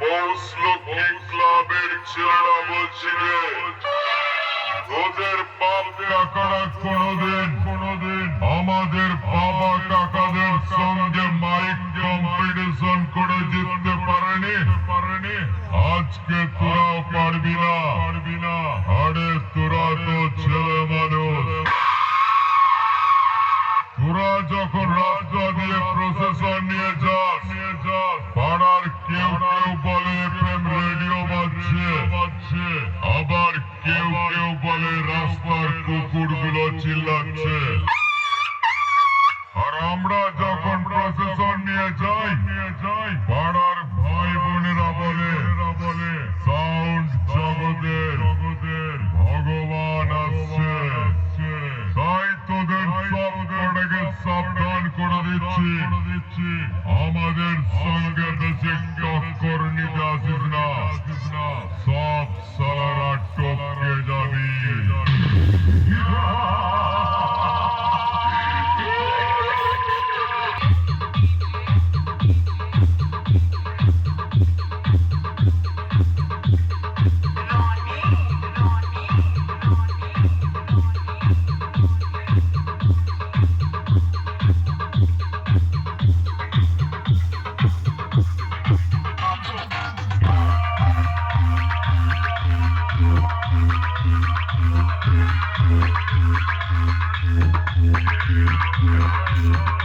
পৌঁছলক্ষ্মী ক্লাবের ছেলেরা বলছি রে তোদের বাপ কাকারা কোনোদিন। কোনোদিন আমাদের বাবা কাকাদের কেউ কেউ বলে রাস্তার কুকুরগুলো চিল্লাচ্ছে। আর আমরা যখন প্রসেসর নিয়ে যাই পাড়ার ভাই বোনেরা বলে বলে সাউন্ড জগতের ভগবান আসছে। তাই তোদের সব সাবধান করে দিচ্ছি। আমাদের সঙ্গে বেশি টক্কর নিতে আসিস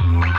আমার